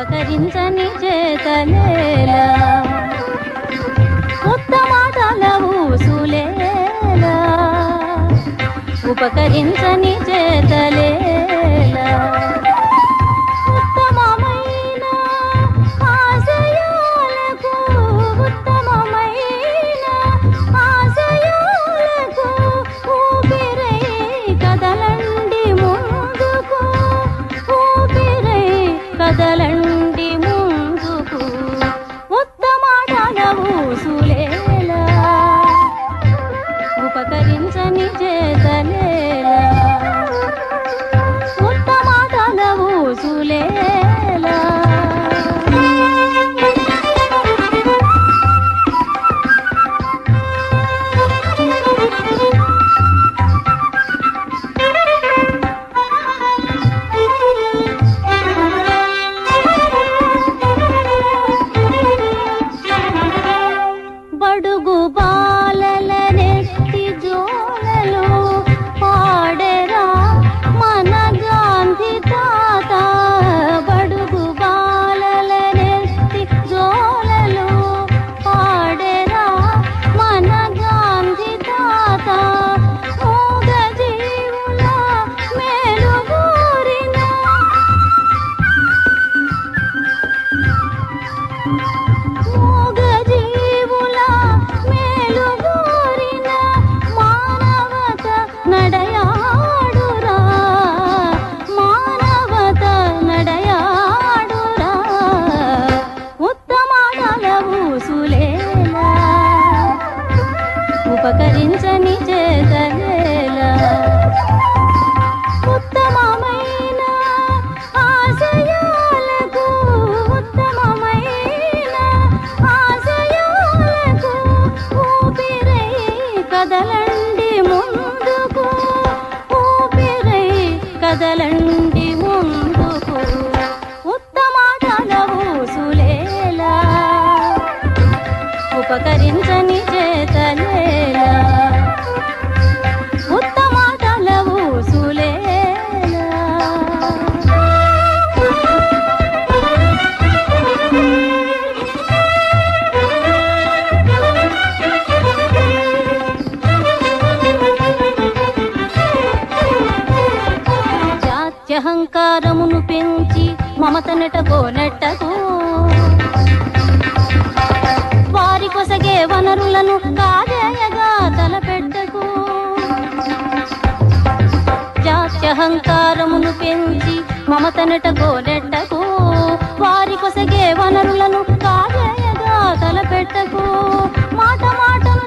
ఉపకరించని చేతలేలా. ఉపకరించని చేతలేలా. ఊసులేలా ఉపకరించని ఉత్తమమైన ఆశయాలకు ఉత్తమమైన ఆశయాలకు ఊపిరై కదల ఉపకరించని చేతలేలా ఉత్తమాటల ఊసులేలా జాత్యహంకారమును పెంచి మమతనట గోనెట్టకు వనరులను కాదేయగా తలపెట్టకు. జాత్యహంకారమును పెంచి మమతనట గోడెట్టకు. వారి కొసగే వనరులను కాదేయగా తలపెట్టకు. మాట మాటను